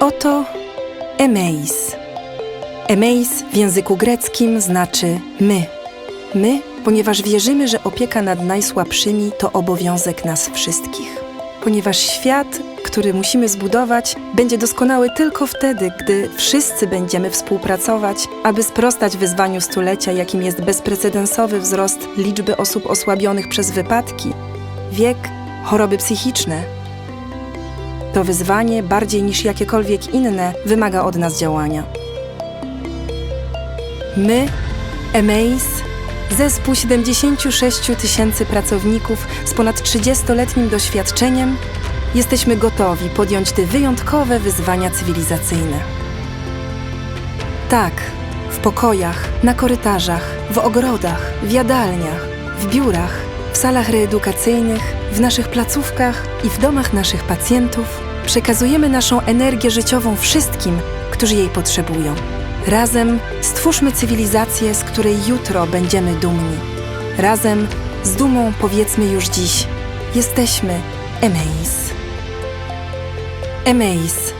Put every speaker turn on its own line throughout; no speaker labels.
Oto Emeis. Emeis w języku greckim znaczy my. My, ponieważ wierzymy, że opieka nad najsłabszymi to obowiązek nas wszystkich. Ponieważ świat, który musimy zbudować, będzie doskonały tylko wtedy, gdy wszyscy będziemy współpracować, aby sprostać wyzwaniu stulecia, jakim jest bezprecedensowy wzrost liczby osób osłabionych przez wypadki, wiek, choroby psychiczne. To wyzwanie, bardziej niż jakiekolwiek inne, wymaga od nas działania. My, Emeis, zespół 76 tysięcy pracowników z ponad 30-letnim doświadczeniem, jesteśmy gotowi podjąć te wyjątkowe wyzwania cywilizacyjne. Tak, w pokojach, na korytarzach, w ogrodach, w jadalniach, w biurach, w salach reedukacyjnych, w naszych placówkach i w domach naszych pacjentów przekazujemy naszą energię życiową wszystkim, którzy jej potrzebują. Razem stwórzmy cywilizację, z której jutro będziemy dumni. Razem z dumą powiedzmy już dziś: jesteśmy Emeis. Emeis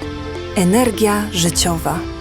energia życiowa.